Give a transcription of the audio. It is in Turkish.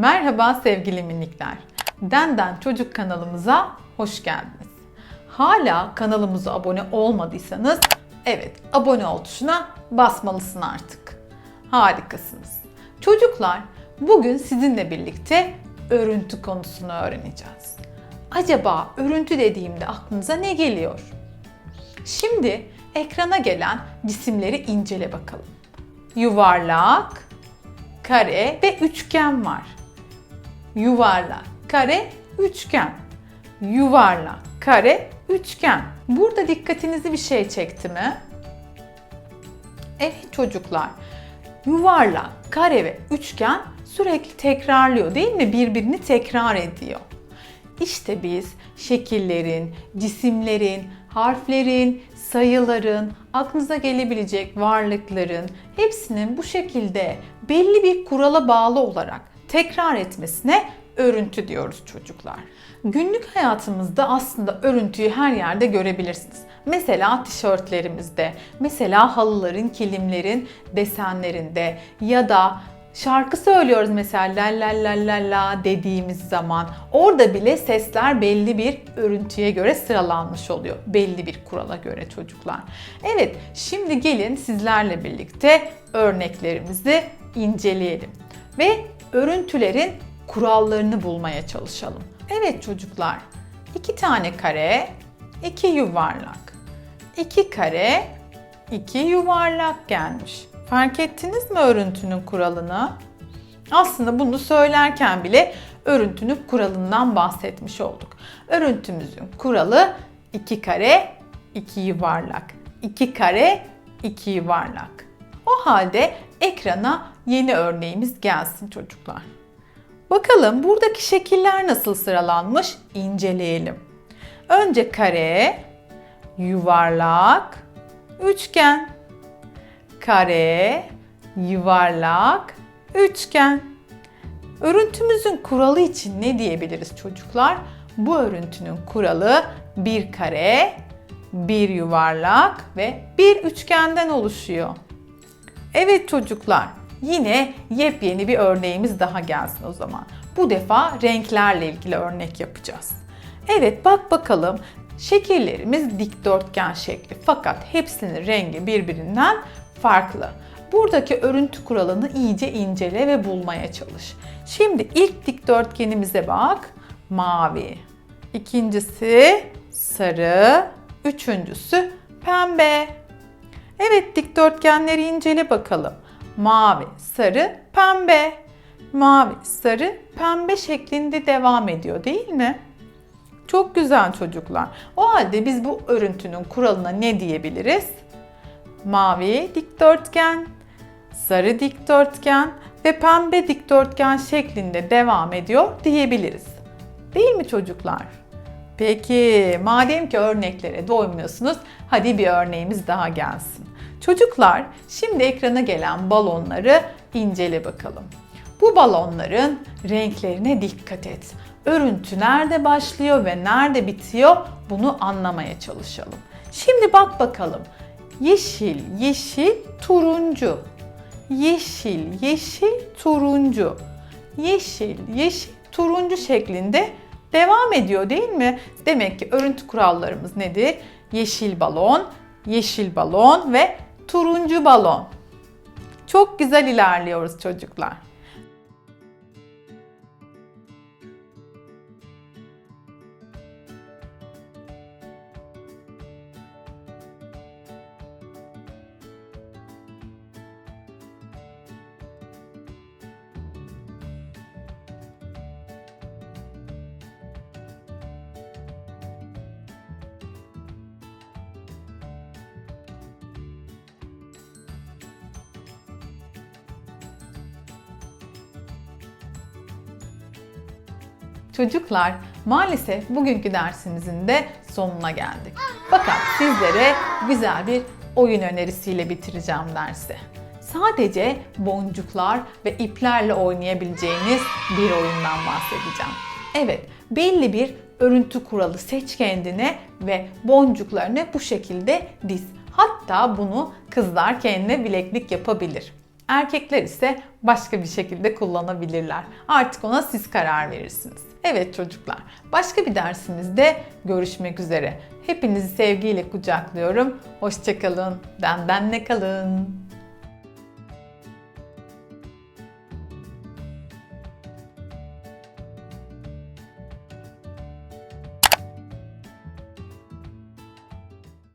Merhaba sevgili minikler. Denden Çocuk kanalımıza hoş geldiniz. Hala kanalımıza abone olmadıysanız evet abone ol tuşuna basmalısın artık. Harikasınız. Çocuklar bugün sizinle birlikte örüntü konusunu öğreneceğiz. Acaba örüntü dediğimde aklınıza ne geliyor? Şimdi ekrana gelen cisimleri incele bakalım. Yuvarlak, kare ve üçgen var. Yuvarlak, kare, üçgen. Yuvarlak, kare, üçgen. Burada dikkatinizi bir şey çekti mi? Evet çocuklar. Yuvarlak, kare ve üçgen sürekli tekrarlıyor değil mi? Birbirini tekrar ediyor. İşte biz şekillerin, cisimlerin, harflerin, sayıların, aklınıza gelebilecek varlıkların hepsinin bu şekilde belli bir kurala bağlı olarak tekrar etmesine örüntü diyoruz çocuklar. Günlük hayatımızda aslında örüntüyü her yerde görebilirsiniz. Mesela tişörtlerimizde, mesela halıların, kilimlerin desenlerinde ya da şarkı söylüyoruz mesela la la la la dediğimiz zaman orada bile sesler belli bir örüntüye göre sıralanmış oluyor. Belli bir kurala göre çocuklar. Evet şimdi gelin sizlerle birlikte örneklerimizi inceleyelim ve örüntülerin kurallarını bulmaya çalışalım. Evet çocuklar iki tane kare, iki yuvarlak. iki kare, iki yuvarlak gelmiş. Fark ettiniz mi örüntünün kuralını? Aslında bunu söylerken bile örüntünün kuralından bahsetmiş olduk. Örüntümüzün kuralı iki kare, iki yuvarlak. İki kare, iki yuvarlak. O halde ekrana yeni örneğimiz gelsin çocuklar. Bakalım buradaki şekiller nasıl sıralanmış inceleyelim. Önce kare, yuvarlak, üçgen kare, yuvarlak, üçgen. Örüntümüzün kuralı için ne diyebiliriz çocuklar? Bu örüntünün kuralı bir kare, bir yuvarlak ve bir üçgenden oluşuyor. Evet çocuklar, yine yepyeni bir örneğimiz daha gelsin o zaman. Bu defa renklerle ilgili örnek yapacağız. Evet bak bakalım şekillerimiz dikdörtgen şekli fakat hepsinin rengi birbirinden farklı. Buradaki örüntü kuralını iyice incele ve bulmaya çalış. Şimdi ilk dikdörtgenimize bak. Mavi. İkincisi sarı. Üçüncüsü pembe. Evet dikdörtgenleri incele bakalım. Mavi, sarı, pembe. Mavi, sarı, pembe şeklinde devam ediyor değil mi? Çok güzel çocuklar. O halde biz bu örüntünün kuralına ne diyebiliriz? mavi dikdörtgen, sarı dikdörtgen ve pembe dikdörtgen şeklinde devam ediyor diyebiliriz. Değil mi çocuklar? Peki madem ki örneklere doymuyorsunuz hadi bir örneğimiz daha gelsin. Çocuklar şimdi ekrana gelen balonları incele bakalım. Bu balonların renklerine dikkat et. Örüntü nerede başlıyor ve nerede bitiyor bunu anlamaya çalışalım. Şimdi bak bakalım yeşil, yeşil, turuncu. Yeşil, yeşil, turuncu. Yeşil, yeşil, turuncu şeklinde devam ediyor değil mi? Demek ki örüntü kurallarımız nedir? Yeşil balon, yeşil balon ve turuncu balon. Çok güzel ilerliyoruz çocuklar. Çocuklar maalesef bugünkü dersimizin de sonuna geldik. Fakat sizlere güzel bir oyun önerisiyle bitireceğim dersi. Sadece boncuklar ve iplerle oynayabileceğiniz bir oyundan bahsedeceğim. Evet, belli bir örüntü kuralı seç kendine ve boncuklarını bu şekilde diz. Hatta bunu kızlar kendine bileklik yapabilir. Erkekler ise başka bir şekilde kullanabilirler. Artık ona siz karar verirsiniz. Evet çocuklar, başka bir dersimizde görüşmek üzere. Hepinizi sevgiyle kucaklıyorum. Hoşçakalın, benden ne kalın.